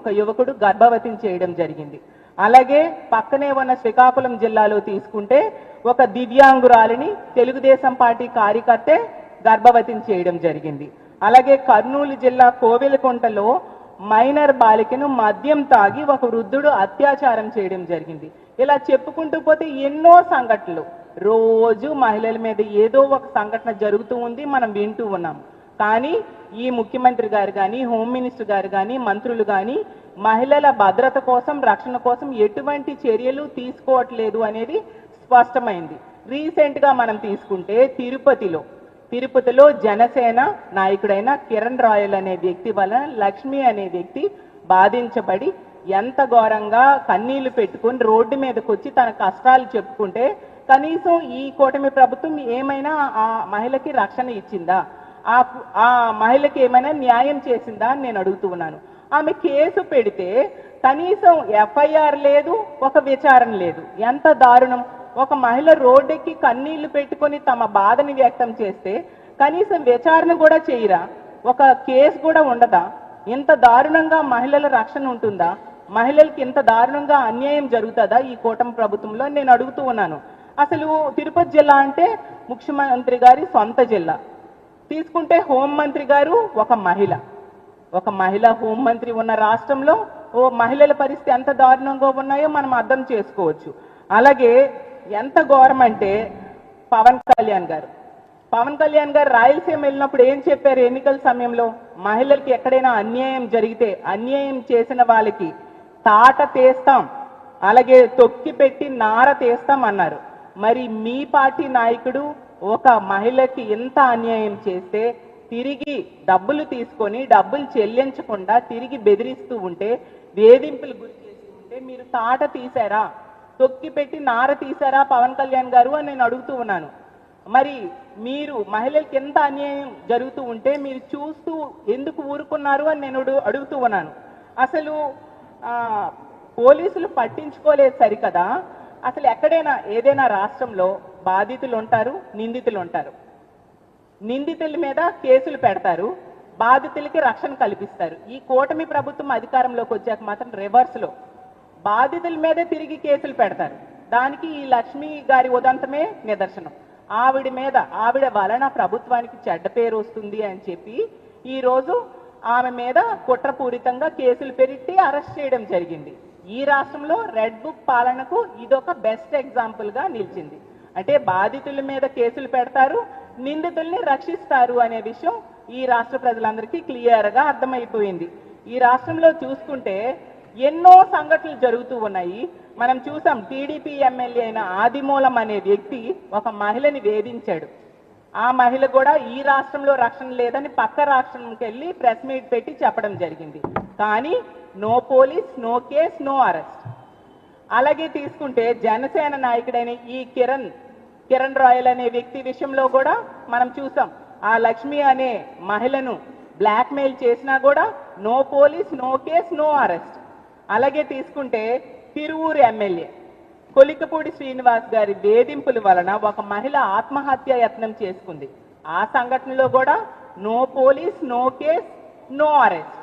ఒక యువకుడు గర్భవతిని చేయడం జరిగింది. అలాగే పక్కనే ఉన్న శ్రీకాకుళం జిల్లాలో తీసుకుంటే ఒక దివ్యాంగురాలిని తెలుగుదేశం పార్టీ కార్యకర్తే గర్భవతిని చేయడం జరిగింది. అలాగే కర్నూలు జిల్లా కోవెలకుంటలో మైనర్ బాలికను మద్యం తాగి ఒక వృద్ధుడు అత్యాచారం చేయడం జరిగింది. ఇలా చెప్పుకుంటూ పోతే ఎన్నో సంఘటనలు. రోజు మహిళల మీద ఏదో ఒక సంఘటన జరుగుతూ ఉంది మనం వింటూ ఉన్నాం. కానీ ఈ ముఖ్యమంత్రి గారు కానీ హోమ్ మినిస్టర్ గారు కానీ మంత్రులు కానీ మహిళల భద్రత కోసం రక్షణ కోసం ఎటువంటి చర్యలు తీసుకోవట్లేదు అనేది స్పష్టమైంది. రీసెంట్గా మనం తీసుకుంటే తిరుపతిలో తిరుపతిలో జనసేన నాయకుడైన కిరణ్ రాయల్ అనే వ్యక్తి వలన లక్ష్మి అనే వ్యక్తి బాధించబడి ఎంత ఘోరంగా కన్నీళ్ళు పెట్టుకుని రోడ్డు మీదకి వచ్చి తన కష్టాలు చెప్పుకుంటే కనీసం ఈ కూటమి ప్రభుత్వం ఏమైనా ఆ మహిళకి రక్షణ ఇచ్చిందా? ఆ ఆ మహిళకి ఏమైనా న్యాయం చేసిందా అని నేను అడుగుతూ ఉన్నాను. ఆమె కేసు పెడితే కనీసం ఎఫ్ఐఆర్ లేదు ఒక విచారణ లేదు. ఎంత దారుణం. ఒక మహిళ రోడ్డెక్కి కన్నీళ్ళు పెట్టుకొని తమ బాధని వ్యక్తం చేస్తే కనీసం విచారణ కూడా చేయరా? ఒక కేసు కూడా ఉండదా? ఇంత దారుణంగా మహిళల రక్షణ ఉంటుందా? మహిళలకి ఇంత దారుణంగా అన్యాయం జరుగుతుందా ఈ కూటమి ప్రభుత్వంలో నేను అడుగుతూ ఉన్నాను. అసలు తిరుపతి జిల్లా అంటే ముఖ్యమంత్రి గారి సొంత జిల్లా. తీసుకుంటే హోంమంత్రి గారు ఒక మహిళ. ఒక మహిళ హోంమంత్రి ఉన్న రాష్ట్రంలో ఓ మహిళల పరిస్థితి ఎంత దారుణంగా ఉన్నాయో మనం అర్థం చేసుకోవచ్చు. అలాగే ఎంత ఘోరం అంటే పవన్ కళ్యాణ్ గారు. పవన్ కళ్యాణ్ గారు రాయలసీమ వెళ్ళినప్పుడు ఏం చెప్పారు ఎన్నికల సమయంలో? మహిళలకి ఎక్కడైనా అన్యాయం జరిగితే అన్యాయం చేసిన వాళ్ళకి తాట తీస్తాం అలాగే తొక్కి పెట్టి నార తీస్తాం అన్నారు. మరి మీ పార్టీ నాయకుడు ఒక మహిళకి ఎంత అన్యాయం చేస్తే తిరిగి డబ్బులు తీసుకొని డబ్బులు చెల్లించకుండా తిరిగి బెదిరిస్తూ ఉంటే వేధింపులు గురి చేస్తూ ఉంటే మీరు తాట తీశారా? తొక్కి పెట్టి నార తీశారా పవన్ కళ్యాణ్ గారు అని నేను అడుగుతూ ఉన్నాను. మరి మీరు మహిళలకి ఎంత అన్యాయం జరుగుతూ ఉంటే మీరు చూస్తూ ఎందుకు ఊరుకున్నారు అని నేను అడుగుతూ ఉన్నాను. అసలు పోలీసులు పట్టించుకోలేదు సరికదా? అసలు ఎక్కడైనా ఏదైనా రాష్ట్రంలో బాధితులు ఉంటారు నిందితులు ఉంటారు నిందితుల మీద కేసులు పెడతారు బాధితులకి రక్షణ కల్పిస్తారు. ఈ కూటమి ప్రభుత్వం అధికారంలోకి వచ్చాక మాత్రం రివర్స్లో బాధితుల మీదే తిరిగి కేసులు పెడతారు. దానికి ఈ లక్ష్మి గారి ఉదంతమే నిదర్శనం. ఆవిడ మీద ఆవిడ వలన ప్రభుత్వానికి చెడ్డ పేరు వస్తుంది అని చెప్పి ఈ రోజు ఆమె మీద కుట్రపూరితంగా కేసులు పెరిట్టి అరెస్ట్ చేయడం జరిగింది. ఈ రాష్ట్రంలో రెడ్ బుక్ పాలనకు ఇదొక బెస్ట్ ఎగ్జాంపుల్గా నిలిచింది. అంటే బాధితుల మీద కేసులు పెడతారు నిందితుల్ని రక్షిస్తారు అనే విషయం ఈ రాష్ట్ర ప్రజలందరికీ క్లియర్గా అర్థమైపోయింది. ఈ రాష్ట్రంలో చూసుకుంటే ఎన్నో సంఘటనలు జరుగుతూ ఉన్నాయి. మనం చూసాం టీడీపీ ఎమ్మెల్యే అయిన ఆదిమూలం అనే వ్యక్తి ఒక మహిళని వేధించాడు. ఆ మహిళ కూడా ఈ రాష్ట్రంలో రక్షణ లేదని పక్క రాష్ట్రంకి వెళ్ళి ప్రెస్ మీట్ పెట్టి చెప్పడం జరిగింది. కానీ no police no case no arrest. అలాగే తీసుకుంటే జనసేన నాయకుడైన ఈ కిరణ్ కిరణ్ రాయల్ అనే వ్యక్తి విషయంలో కూడా మనం చూసాం. ఆ లక్ష్మి అనే మహిళను బ్లాక్మెయిల్ చేసినా కూడా no police no case no arrest. అలాగే తీసుకుంటే తిరువూరు ఎమ్మెల్యే. కొలికపూడి శ్రీనివాస్ గారి వేధింపుల వలన ఒక మహిళ ఆత్మహత్య యత్నం చేసుకుంది. ఆ సంఘటనలో కూడా no police no case no arrest.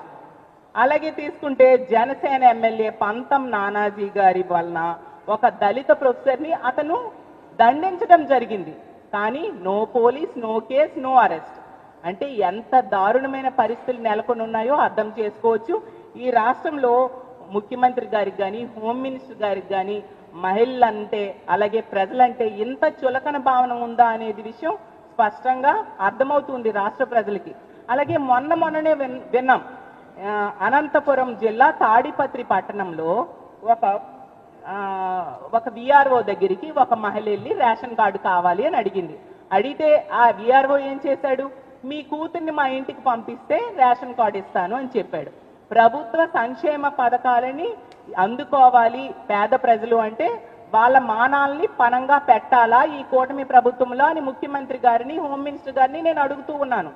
అలాగే తీసుకుంటే జనసేన ఎమ్మెల్యే పంతం నానాజీ గారి వలన ఒక దళిత ప్రొఫెసర్ని అతను దండించడం జరిగింది. కానీ no police no case no arrest. అంటే ఎంత దారుణమైన పరిస్థితులు నెలకొని ఉన్నాయో అర్థం చేసుకోవచ్చు. ఈ రాష్ట్రంలో ముఖ్యమంత్రి గారికి కానీ హోమ్ మినిస్టర్ గారికి కానీ మహిళలంటే అలాగే ప్రజలంటే ఇంత చులకన భావన ఉందా అనేది విషయం స్పష్టంగా అర్థమవుతుంది రాష్ట్ర ప్రజలకి. అలాగే మొన్న మొన్ననే విన్- విన్నాం. అనంతపురం జిల్లా తాడిపత్రి పట్టణంలో ఒక ఒక విఆర్ఓ దగ్గరికి ఒక మహిళ వెళ్ళి రేషన్ కార్డు కావాలి అని అడిగింది. అడిగితే ఆ విఆర్ఓ ఏం చేశాడు? మీ కూతుర్ని మా ఇంటికి పంపిస్తే రేషన్ కార్డు ఇస్తాను అని చెప్పాడు. ప్రభుత్వ సంక్షేమ పథకాలని అందుకోవాలి పేద ప్రజలు అంటే వాళ్ళ మానాల్ని పనంగా పెట్టాలా ఈ కూటమి ప్రభుత్వంలో అని ముఖ్యమంత్రి గారిని హోమ్ మినిస్టర్ గారిని నేను అడుగుతూ ఉన్నాను.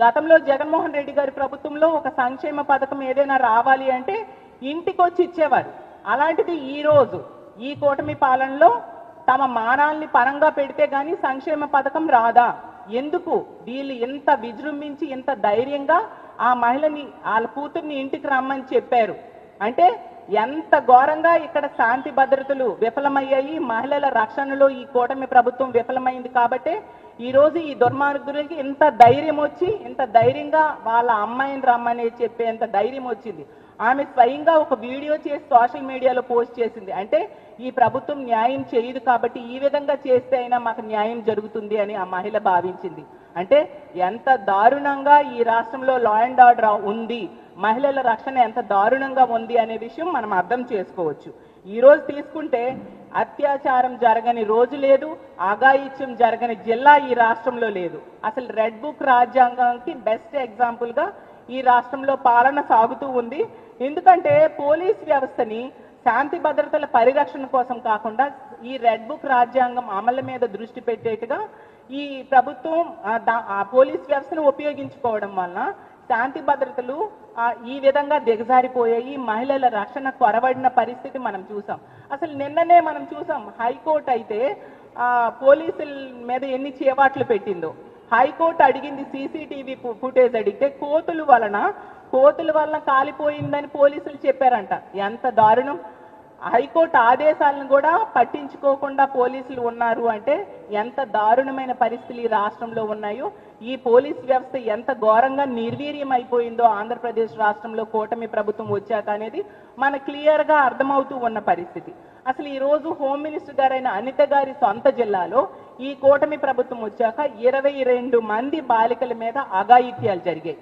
గతంలో జగన్మోహన్ రెడ్డి గారి ప్రభుత్వంలో ఒక సంక్షేమ పథకం ఏదైనా రావాలి అంటే ఇంటికొచ్చి ఇచ్చేవారు. అలాంటిది ఈ రోజు ఈ కూటమి పాలనలో తమ మానాల్ని పరంగా పెడితే గాని సంక్షేమ పథకం రాదా? ఎందుకు? వీళ్ళు ఇంత విజృంభించి ఇంత ధైర్యంగా ఆ మహిళని వాళ్ళ కూతుర్ని ఇంటికి రమ్మని చెప్పారు. అంటే ఎంత ఘోరంగా ఇక్కడ శాంతి భద్రతలు విఫలమయ్యాయి మహిళల రక్షణలో ఈ కూటమి ప్రభుత్వం విఫలమైంది కాబట్టి ఈరోజు ఈ దుర్మార్గులకి ఇంత ధైర్యం వచ్చి ఇంత ధైర్యంగా వాళ్ళ అమ్మాయిని రమ్మని చెప్పేంత ధైర్యం వచ్చింది. ఆమె స్వయంగా ఒక వీడియో చేసి సోషల్ మీడియాలో పోస్ట్ చేసింది. అంటే ఈ ప్రభుత్వం న్యాయం చేయదు కాబట్టి ఈ విధంగా చేస్తే అయినా మాకు న్యాయం జరుగుతుంది అని ఆ మహిళ భావించింది. అంటే ఎంత దారుణంగా ఈ రాష్ట్రంలో లా అండ్ ఆర్డర్ ఉంది. మహిళల రక్షణ ఎంత దారుణంగా ఉంది అనే విషయం మనం అర్థం చేసుకోవచ్చు. ఈరోజు తీసుకుంటే అత్యాచారం జరగని రోజు లేదు అఘాయిత్యం జరగని జిల్లా ఈ రాష్ట్రంలో లేదు. అసలు రెడ్ బుక్ రాజ్యాంగానికి బెస్ట్ ఎగ్జాంపుల్గా ఈ రాష్ట్రంలో పాలన సాగుతూ ఉంది. ఎందుకంటే పోలీస్ వ్యవస్థని శాంతి భద్రతల పరిరక్షణ కోసం కాకుండా ఈ రెడ్ బుక్ రాజ్యాంగం అమలు మీద దృష్టి పెట్టేట్టుగా ఈ ప్రభుత్వం ఆ పోలీస్ వ్యవస్థను ఉపయోగించుకోవడం వలన శాంతి భద్రతలు ఈ విధంగా దిగజారిపోయాయి. మహిళల రక్షణ కొరబడిన పరిస్థితి మనం చూసాం. అసలు నిన్ననే మనం చూసాం హైకోర్టు అయితే ఆ, పోలీసుల మీద ఎన్ని చేవాట్లు పెట్టిందో. హైకోర్టు అడిగింది సీసీటీవీ ఫుటేజ్ అడిగితే కోతుల వలన కోతుల వలన కాలిపోయిందని పోలీసులు చెప్పారంట. ఎంత దారుణం. హైకోర్టు ఆదేశాలను కూడా పట్టించుకోకుండా పోలీసులు ఉన్నారు అంటే ఎంత దారుణమైన పరిస్థితులు ఈ రాష్ట్రంలో ఉన్నాయో ఈ పోలీస్ వ్యవస్థ ఎంత ఘోరంగా నిర్వీర్యం అయిపోయిందో ఆంధ్రప్రదేశ్ రాష్ట్రంలో కూటమి ప్రభుత్వం వచ్చాక అనేది మన క్లియర్గా అర్థమవుతూ ఉన్న పరిస్థితి. అసలు ఈరోజు హోమ్ మినిస్టర్ గారైన అనిత గారి సొంత జిల్లాలో ఈ కూటమి ప్రభుత్వం వచ్చాక ఇరవై రెండు మంది బాలికల మీద అఘాయిత్యాలు జరిగాయి.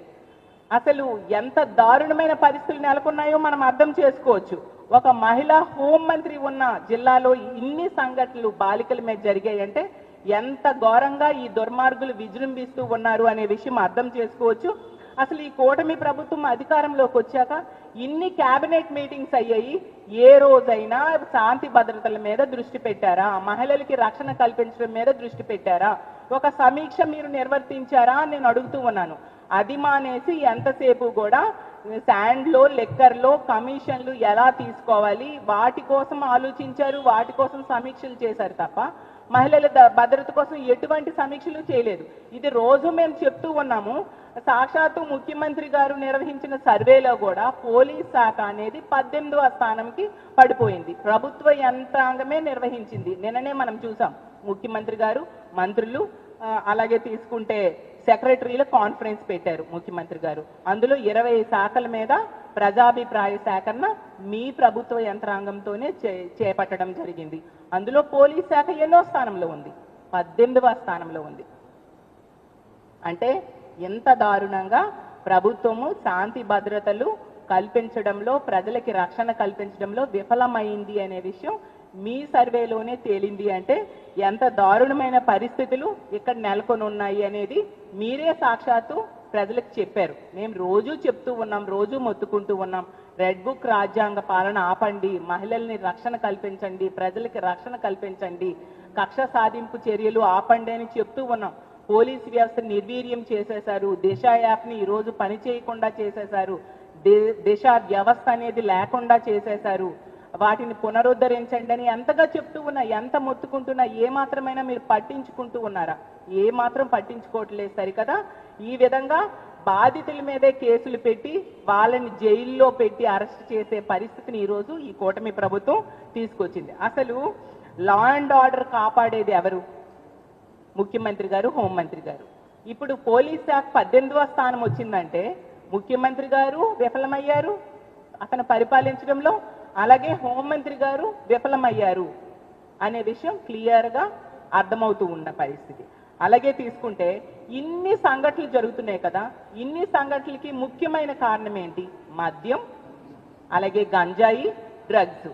అసలు ఎంత దారుణమైన పరిస్థితులు నెలకొన్నాయో మనం అర్థం చేసుకోవచ్చు. ఒక మహిళా హోంమంత్రి ఉన్న జిల్లాలో ఇన్ని సంఘటనలు బాలికల మీద జరిగాయంటే ఎంత ఘోరంగా ఈ దుర్మార్గులు విజృంభిస్తూ ఉన్నారు అనే విషయం అర్థం చేసుకోవచ్చు. అసలు ఈ కూటమి ప్రభుత్వం అధికారంలోకి వచ్చాక ఇన్ని కేబినెట్ మీటింగ్స్ అయ్యాయి. ఏ రోజైనా శాంతి భద్రతల మీద దృష్టి పెట్టారా? మహిళలకి రక్షణ కల్పించడం మీద దృష్టి పెట్టారా? ఒక సమీక్ష మీరు నిర్వర్తించారా అని నేను అడుగుతూ ఉన్నాను. అది మానేసి ఎంతసేపు కూడా శాండ్లో లెక్కర్లో కమిషన్లు ఎలా తీసుకోవాలి? వాటి కోసం ఆలోచించారు వాటి కోసం సమీక్షలు చేశారు తప్ప మహిళల ద- భద్రత కోసం ఎటువంటి సమీక్షలు చేయలేదు. ఇది రోజు మేము చెప్తూ ఉన్నాము. సాక్షాత్తు ముఖ్యమంత్రి గారు నిర్వహించిన సర్వేలో కూడా పోలీస్ శాఖ అనేది పద్దెనిమిదవ స్థానంకి పడిపోయింది. ప్రభుత్వ యంత్రాంగమే నిర్వహించింది. నిన్ననే మనం చూసాం. ముఖ్యమంత్రి గారు మంత్రులు అలాగే తీసుకుంటే సెక్రటరీల కాన్ఫరెన్స్ పెట్టారు ముఖ్యమంత్రి గారు. అందులో ఇరవై శాఖల మీద ప్రజాభిప్రాయ సేకరణ మీ ప్రభుత్వ యంత్రాంగంతోనే చే- చేపట్టడం జరిగింది. అందులో పోలీస్ శాఖ ఎన్నో స్థానంలో ఉంది. పద్దెనిమిదవ స్థానంలో ఉంది. అంటే ఎంత దారుణంగా ప్రభుత్వము శాంతి భద్రతలు కల్పించడంలో ప్రజలకి రక్షణ కల్పించడంలో విఫలమైంది అనే విషయం మీ సర్వేలోనే తేలింది అంటే ఎంత దారుణమైన పరిస్థితులు ఇక్కడ నెలకొని ఉన్నాయి అనేది మీరే సాక్షాత్తు ప్రజలకు చెప్పారు. మేము రోజు చెప్తూ ఉన్నాం రోజు మొత్తుకుంటూ ఉన్నాం. రెడ్ బుక్ రాజ్యాంగ పాలన ఆపండి మహిళల్ని రక్షణ కల్పించండి ప్రజలకి రక్షణ కల్పించండి కక్ష సాధింపు చర్యలు ఆపండి అని చెప్తూ ఉన్నాం. పోలీస్ వ్యవస్థ నిర్వీర్యం చేసేశారు దిశ యాప్ని ఈరోజు పని చేయకుండా చేసేశారు దిశ వ్యవస్థ అనేది లేకుండా చేసేశారు. వాటిని పునరుద్ధరించండి అని ఎంతగా చెప్తూ ఉన్నా ఎంత మొత్తుకుంటున్నా ఏ మాత్రమైనా మీరు పట్టించుకుంటూ ఉన్నారా? ఏ మాత్రం పట్టించుకోవట్లేదు సరికదా? ఈ విధంగా బాధితుల మీదే కేసులు పెట్టి వాళ్ళని జైల్లో పెట్టి అరెస్ట్ చేసే పరిస్థితిని ఈరోజు ఈ కూటమి ప్రభుత్వం తీసుకొచ్చింది. అసలు లా అండ్ ఆర్డర్ కాపాడేది ఎవరు? ముఖ్యమంత్రి గారు హోంమంత్రి గారు. ఇప్పుడు పోలీస్ శాఖ పద్దెనిమిదవ స్థానం వచ్చిందంటే ముఖ్యమంత్రి గారు విఫలమయ్యారు. అతను పరిపాలించడంలో అలాగే హోంమంత్రి గారు విఫలమయ్యారు అనే విషయం క్లియర్గా అర్థమవుతూ ఉన్న పరిస్థితి. అలాగే తీసుకుంటే ఇన్ని సంఘటనలు జరుగుతున్నాయి కదా ఇన్ని సంఘటనలకి ముఖ్యమైన కారణం ఏంటి? మద్యం అలాగే గంజాయి డ్రగ్స్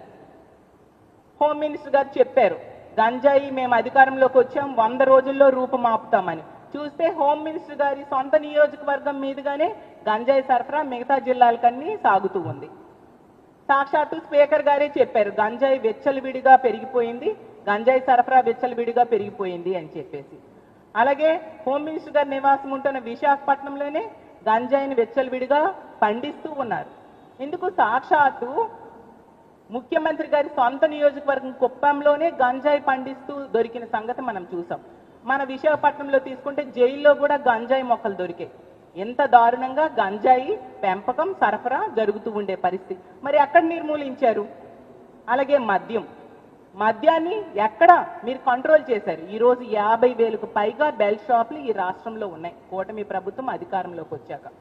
హోమ్ మినిస్టర్ గారు చెప్పారు గంజాయి మేము అధికారంలోకి వచ్చాం వంద రోజుల్లో రూపమాపుతామని చూస్తే హోమ్ మినిస్టర్ గారి సొంత నియోజకవర్గం మీదుగానే గంజాయి సరఫరా మిగతా జిల్లాలకన్నీ సాగుతూ ఉంది. సాక్షాత్తు స్పీకర్ గారే చెప్పారు గంజాయి వెచ్చలవిడిగా పెరిగిపోయింది గంజాయి సరఫరా వెచ్చలవిడిగా పెరిగిపోయింది అని చెప్పేసి. అలాగే హోమ్ మినిస్టర్ గారి నివాసం ఉంటున్న విశాఖపట్నంలోనే గంజాయిని వెచ్చలవిడిగా పండిస్తూ ఉన్నారు. ఇందుకు సాక్షాత్తు ముఖ్యమంత్రి గారి సొంత నియోజకవర్గం కుప్పంలోనే గంజాయి పండిస్తూ దొరికిన సంగతి మనం చూసాం. మన విశాఖపట్నంలో తీసుకుంటే జైల్లో కూడా గంజాయి మొక్కలు దొరికాయి. ఎంత దారుణంగా గంజాయి పెంపకం సరఫరా జరుగుతూ ఉండే పరిస్థితి. మరి ఎక్కడ నిర్మూలించారు అలాగే మద్యం. మద్యాన్ని ఎక్కడ మీరు కంట్రోల్ చేశారు? ఈరోజు యాభై వేలకు పైగా బెల్ షాపులు ఈ రాష్ట్రంలో ఉన్నాయి. కూటమి ప్రభుత్వం అధికారంలోకి వచ్చాక.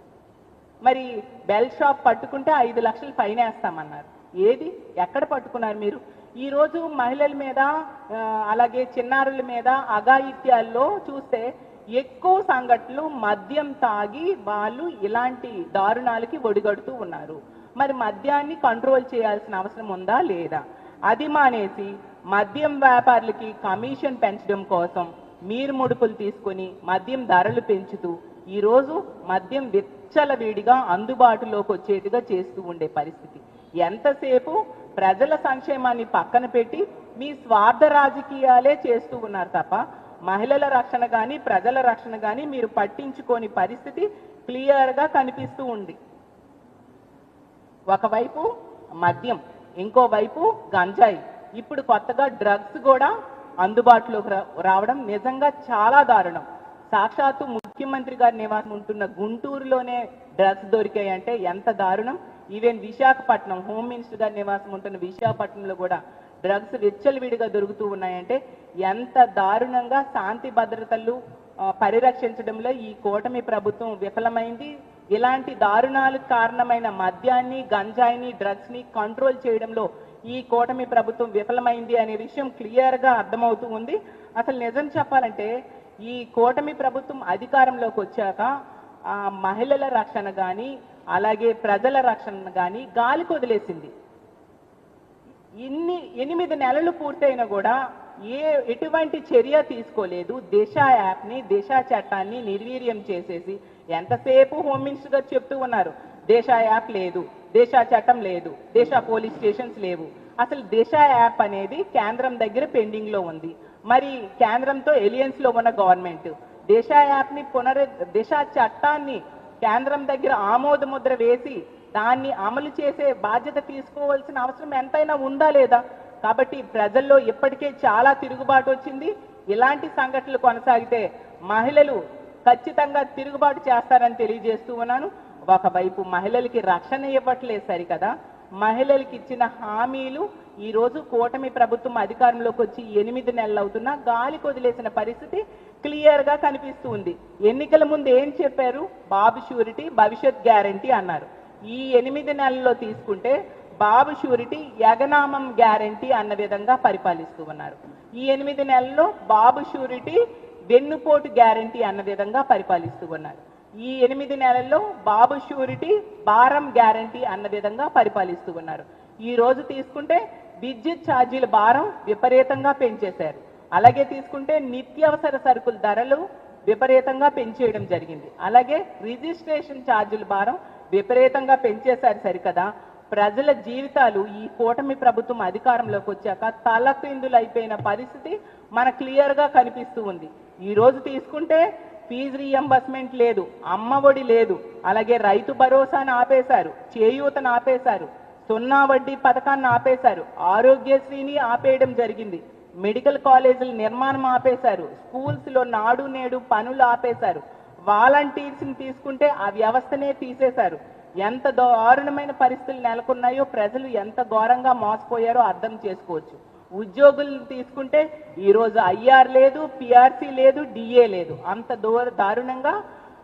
మరి బెల్ షాప్ పట్టుకుంటే ఐదు లక్షలు పైన వేస్తామన్నారు. ఏది? ఎక్కడ పట్టుకున్నారు మీరు? ఈ రోజు మహిళల మీద అలాగే చిన్నారుల మీద అఘాయిత్యాల్లో చూస్తే ఎక్కువ సంఘటనలు మద్యం తాగి వాళ్ళు ఇలాంటి దారుణాలకి ఒడిగడుతూ ఉన్నారు. మరి మద్యాన్ని కంట్రోల్ చేయాల్సిన అవసరం ఉందా లేదా? అది మానేసి మద్యం వ్యాపారులకి కమిషన్ పెంచడం కోసం మీరు ముడుపులు తీసుకొని మద్యం ధరలు పెంచుతూ ఈరోజు మద్యం విచ్చలవిడిగా అందుబాటులోకి వచ్చేట్టుగా చేస్తూ ఉండే పరిస్థితి. ఎంతసేపు ప్రజల సంక్షేమాన్ని పక్కన పెట్టి మీ స్వార్థ రాజకీయాలే చేస్తూ ఉన్నారు తప్ప మహిళల రక్షణ కానీ ప్రజల రక్షణ కానీ మీరు పట్టించుకోని పరిస్థితి క్లియర్గా కనిపిస్తూ ఉంది. ఒకవైపు మద్యం ఇంకోవైపు గంజాయి. ఇప్పుడు కొత్తగా డ్రగ్స్ కూడా అందుబాటులోకి రా- రావడం నిజంగా చాలా దారుణం. సాక్షాత్తు ముఖ్యమంత్రి గారి నివాసం ఉంటున్న గుంటూరులోనే డ్రగ్స్ దొరికాయి అంటే ఎంత దారుణం. ఈవెన్ విశాఖపట్నం హోమ్ మినిస్టర్ గారి నివాసం ఉంటున్న విశాఖపట్నంలో కూడా డ్రగ్స్ విచ్చలవిడిగా దొరుకుతూ ఉన్నాయంటే ఎంత దారుణంగా శాంతి భద్రతలు పరిరక్షించడంలో ఈ కూటమి ప్రభుత్వం విఫలమైంది. ఇలాంటి దారుణాలకు కారణమైన మద్యాన్ని గంజాయిని డ్రగ్స్ని కంట్రోల్ చేయడంలో ఈ కూటమి ప్రభుత్వం విఫలమైంది అనే విషయం క్లియర్గా అర్థమవుతూ ఉంది. అసలు నిజం చెప్పాలంటే ఈ కూటమి ప్రభుత్వం అధికారంలోకి వచ్చాక మహిళల రక్షణ కానీ అలాగే ప్రజల రక్షణ కానీ గాలికి వదిలేసింది. ఇన్ని ఎనిమిది నెలలు పూర్తయినా కూడా ఏ ఎటువంటి చర్య తీసుకోలేదు. దిశ యాప్ని దిశ చట్టాన్ని నిర్వీర్యం చేసేసి ఎంతసేపు హోమ్ మినిస్టర్ గారు చెప్తూ ఉన్నారు దేశ యాప్ లేదు దేశ చట్టం లేదు దేశ పోలీస్ స్టేషన్స్ లేవు. అసలు దిశ యాప్ అనేది కేంద్రం దగ్గర పెండింగ్లో ఉంది. మరి కేంద్రంతో ఎలియన్స్లో ఉన్న గవర్నమెంట్ దిశ యాప్ని పునరు దిశ చట్టాన్ని కేంద్రం దగ్గర ఆమోద ముద్ర వేసి దాన్ని అమలు చేసే బాధ్యత తీసుకోవాల్సిన అవసరం ఎంతైనా ఉందా లేదా? కాబట్టి ప్రజల్లో ఇప్పటికే చాలా తిరుగుబాటు వచ్చింది. ఇలాంటి సంఘటనలు కొనసాగితే మహిళలు ఖచ్చితంగా తిరుగుబాటు చేస్తారని తెలియజేస్తూ ఉన్నాను. ఒకవైపు మహిళలకి రక్షణ ఇవ్వట్లేదు సరికదా? మహిళలకి ఇచ్చిన హామీలు ఈ రోజు కూటమి ప్రభుత్వం అధికారంలోకి వచ్చి ఎనిమిది నెలలు అవుతున్నా గాలి కొదిలేసిన పరిస్థితి క్లియర్గా కనిపిస్తూ ఉంది. ఎన్నికల ముందు ఏం చెప్పారు? బాబు షూరిటీ భవిష్యత్ గ్యారంటీ అన్నారు. ఈ ఎనిమిది నెలల్లో తీసుకుంటే బాబు షూరిటీ యగనామం గ్యారంటీ అన్న విధంగా పరిపాలిస్తూ ఉన్నారు. ఈ ఎనిమిది నెలల్లో బాబు షూరిటీ వెన్నుపోటు గ్యారంటీ అన్న విధంగా పరిపాలిస్తూ ఉన్నారు. ఈ ఎనిమిది నెలల్లో బాబు షూరిటీ భారం గ్యారంటీ అన్న విధంగా పరిపాలిస్తూ ఉన్నారు. ఈ రోజు తీసుకుంటే విద్యుత్ ఛార్జీల భారం విపరీతంగా పెంచేశారు. అలాగే తీసుకుంటే నిత్యావసర సరుకుల ధరలు విపరీతంగా పెంచేయడం జరిగింది. అలాగే రిజిస్ట్రేషన్ ఛార్జీల భారం విపరీతంగా పెంచేశారు సరికదా. ప్రజల జీవితాలు ఈ కూటమి ప్రభుత్వం అధికారంలోకి వచ్చాక తలక్రిందులు అయిపోయిన పరిస్థితి మన క్లియర్గా కనిపిస్తూ ఉంది. ఈరోజు తీసుకుంటే ఫీజు రీఎంబర్స్మెంట్ లేదు అమ్మ ఒడి లేదు అలాగే రైతు భరోసాను ఆపేశారు చేయూతను ఆపేశారు సున్నా వడ్డీ పథకాన్ని ఆపేశారు ఆరోగ్యశ్రీని ఆపేయడం జరిగింది. మెడికల్ కాలేజీల నిర్మాణం ఆపేశారు స్కూల్స్లో నాడు నేడు పనులు ఆపేశారు. వాలంటీర్స్ని తీసుకుంటే ఆ వ్యవస్థనే తీసేశారు. ఎంత దారుణమైన పరిస్థితులు నెలకొన్నాయో ప్రజలు ఎంత ఘోరంగా మోసపోయారో అర్థం చేసుకోవచ్చు. ఉద్యోగులను తీసుకుంటే ఈరోజు ఐఆర్ లేదు పిఆర్సీ లేదు డిఏ లేదు. అంత దూర దారుణంగా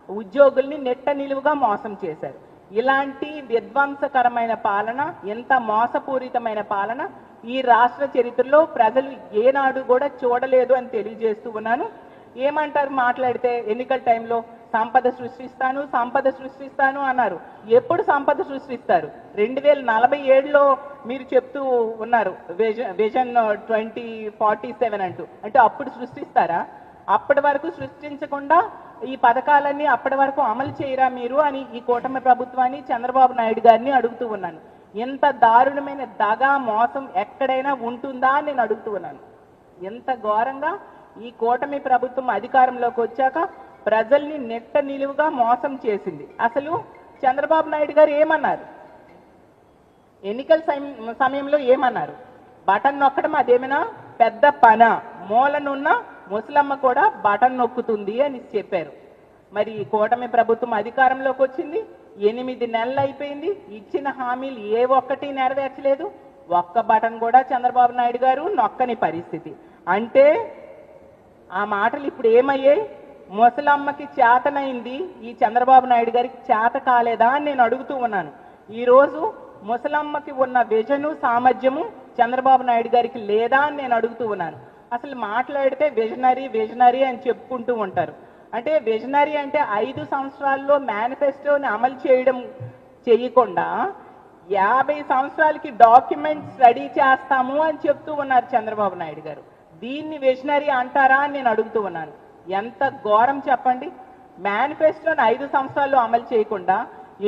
ఉద్యోగుల్ని నెట్ట నిలువుగా మోసం చేశారు. ఇలాంటి విధ్వంసకరమైన పాలన ఎంత మోసపూరితమైన పాలన ఈ రాష్ట్ర చరిత్రలో ప్రజలు ఏనాడు కూడా చూడలేదు అని తెలియజేస్తూ ఉన్నాను. ఏమంటారు మాట్లాడితే ఎన్నికల టైంలో? సంపద సృష్టిస్తాను సంపద సృష్టిస్తాను అన్నారు. ఎప్పుడు సంపద సృష్టిస్తారు? రెండు వేల నలభై ఏడులో మీరు చెప్తూ ఉన్నారు vision vision twenty forty seven అంటూ. అంటే అప్పుడు సృష్టిస్తారా? అప్పటి వరకు సృష్టించకుండా ఈ పథకాలన్నీ అప్పటి వరకు అమలు చేయరా మీరు అని ఈ కూటమి ప్రభుత్వాన్ని చంద్రబాబు నాయుడు గారిని అడుగుతూ ఉన్నాను. ఎంత దారుణమైన దగా మోసం ఎక్కడైనా ఉంటుందా అని నేను అడుగుతూ ఉన్నాను. ఎంత ఘోరంగా ఈ కూటమి ప్రభుత్వం అధికారంలోకి వచ్చాక ప్రజల్ని నెట్ట నిలువుగా మోసం చేసింది. అసలు చంద్రబాబు నాయుడు గారు ఏమన్నారు? ఎన్నికల సమ- సమయంలో ఏమన్నారు? బటన్ నొక్కడం అదేమైనా పెద్ద పన. మూలనున్న ముసలమ్మ కూడా బటన్ నొక్కుతుంది అని చెప్పారు. మరి ఈ కూటమి ప్రభుత్వం అధికారంలోకి వచ్చింది. ఎనిమిది నెలలు అయిపోయింది. ఇచ్చిన హామీలు ఏ ఒక్కటి నెరవేర్చలేదు. ఒక్క బటన్ కూడా చంద్రబాబు నాయుడు గారు నొక్కని పరిస్థితి. అంటే ఆ మాటలు ఇప్పుడు ఏమయ్యాయి ముసలమ్మకి చేతనైంది ఈ చంద్రబాబు నాయుడు గారికి చేత కాలేదా అని నేను అడుగుతూ ఉన్నాను. ఈరోజు ముసలమ్మకి ఉన్న విజను సామర్థ్యము చంద్రబాబు నాయుడు గారికి లేదా అని నేను అడుగుతూ ఉన్నాను. అసలు మాట్లాడితే విజనరీ విజనరీ అని చెప్పుకుంటూ ఉంటారు. అంటే విజనరీ అంటే ఐదు సంవత్సరాల్లో మేనిఫెస్టోని అమలు చేయడం చేయకుండా యాభై సంవత్సరాలకి డాక్యుమెంట్స్ రెడీ చేస్తాము అని చెప్తూ ఉన్నారు చంద్రబాబు నాయుడు గారు. దీన్ని విజనరీ అంటారా అని నేను అడుగుతూ ఉన్నాను. ఎంత ఘోరం చెప్పండి. మేనిఫెస్టోని ఐదు సంవత్సరాల్లో అమలు చేయకుండా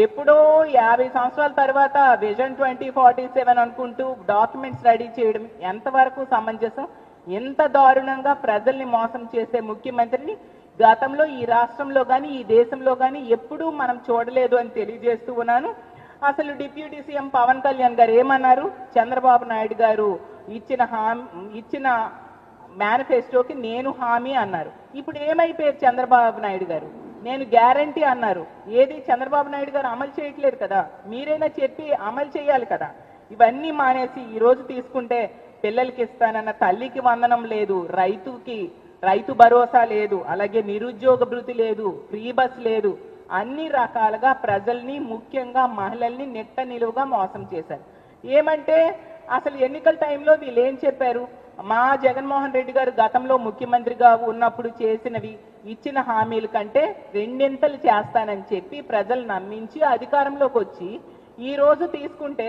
ఎప్పుడో యాభై సంవత్సరాల తర్వాత విజన్ ట్వంటీ ఫార్టీ సెవెన్ అనుకుంటూ డాక్యుమెంట్స్ రెడీ చేయడం ఎంతవరకు సమంజసం? ఎంత దారుణంగా ప్రజల్ని మోసం చేసే ముఖ్యమంత్రిని గతంలో ఈ రాష్ట్రంలో కానీ ఈ దేశంలో కానీ ఎప్పుడూ మనం చూడలేదు అని తెలియజేస్తూ ఉన్నాను. అసలు డిప్యూటీ సీఎం పవన్ కళ్యాణ్ గారు ఏమన్నారు? చంద్రబాబు నాయుడు గారు ఇచ్చిన హామీ ఇచ్చిన మేనిఫెస్టోకి నేను హామీ అన్నారు. ఇప్పుడు ఏమైపోయారు చంద్రబాబు నాయుడు గారు? నేను గ్యారంటీ అన్నారు. ఏది? చంద్రబాబు నాయుడు గారు అమలు చేయట్లేదు కదా. మీరైనా చెప్పి అమలు చేయాలి కదా. ఇవన్నీ మానేసి ఈ రోజు తీసుకుంటే పిల్లలకి ఇస్తానన్న తల్లికి వందనం లేదు రైతుకి రైతు భరోసా లేదు అలాగే నిరుద్యోగ భృతి లేదు ఫ్రీ బస్ లేదు. అన్ని రకాలుగా ప్రజల్ని ముఖ్యంగా మహిళల్ని నెట్ట నిలువుగా మోసం చేశారు. ఏమంటే అసలు ఎన్నికల టైంలో వీళ్ళు ఏం చెప్పారు? మా జగన్మోహన్ రెడ్డి గారు గతంలో ముఖ్యమంత్రిగా ఉన్నప్పుడు చేసినవి ఇచ్చిన హామీల కంటే రెండింతలు చేస్తానని చెప్పి ప్రజలు నమ్మించి అధికారంలోకి వచ్చి ఈ రోజు తీసుకుంటే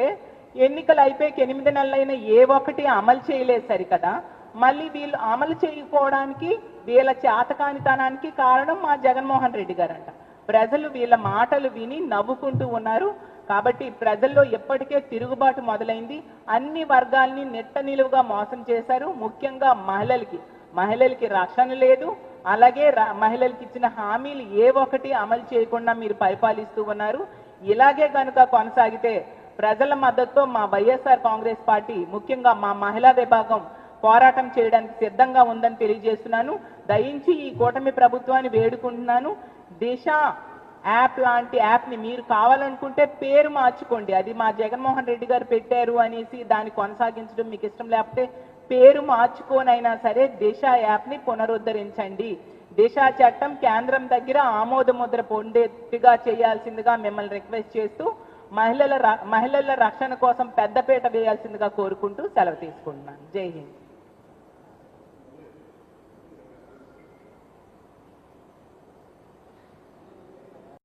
ఎన్నికలు అయిపోయి ఎనిమిది నెలలైన ఏ ఒక్కటి అమలు చేయలేదు సరికదా. మళ్ళీ వీళ్ళు అమలు చేయకపోవడానికి వీళ్ళ చేతకానితనానికి కారణం మా జగన్మోహన్ రెడ్డి గారంట. ప్రజలు వీళ్ళ మాటలు విని నవ్వుకుంటూ ఉన్నారు. కాబట్టి ప్రజల్లో ఎప్పటికే తిరుగుబాటు మొదలైంది. అన్ని వర్గాల్ని నెట్ట నిలువుగా మోసం చేశారు. ముఖ్యంగా మహిళలకి. మహిళలకి రక్షణ లేదు. అలాగే ర- మహిళలకి ఇచ్చిన హామీలు ఏ ఒక్కటి అమలు చేయకుండా మీరు పరిపాలిస్తూ ఉన్నారు. ఇలాగే కనుక కొనసాగితే ప్రజల మద్దతుతో మా వైఎస్ఆర్ కాంగ్రెస్ పార్టీ ముఖ్యంగా మా మహిళా విభాగం పోరాటం చేయడానికి సిద్ధంగా ఉందని తెలియజేస్తున్నాను. దయించి ఈ కూటమి ప్రభుత్వాన్ని వేడుకుంటున్నాను. దిశ యాప్ లాంటి యాప్ని మీరు కావాలనుకుంటే పేరు మార్చుకోండి. అది మా జగన్మోహన్ రెడ్డి గారు పెట్టారు అనేసి దాన్ని కొనసాగించడం మీకు ఇష్టం లేకపోతే పేరు మార్చుకోనైనా సరే దిశ యాప్ని పునరుద్ధరించండి. దిశ చట్టం కేంద్రం దగ్గర ఆమోద ముద్ర పొందేట్టుగా చేయాల్సిందిగా మిమ్మల్ని రిక్వెస్ట్ చేస్తూ మహిళల ర- మహిళల రక్షణ కోసం పెద్దపీట వేయాల్సిందిగా కోరుకుంటూ సెలవు తీసుకుంటున్నాను. జై హింద్.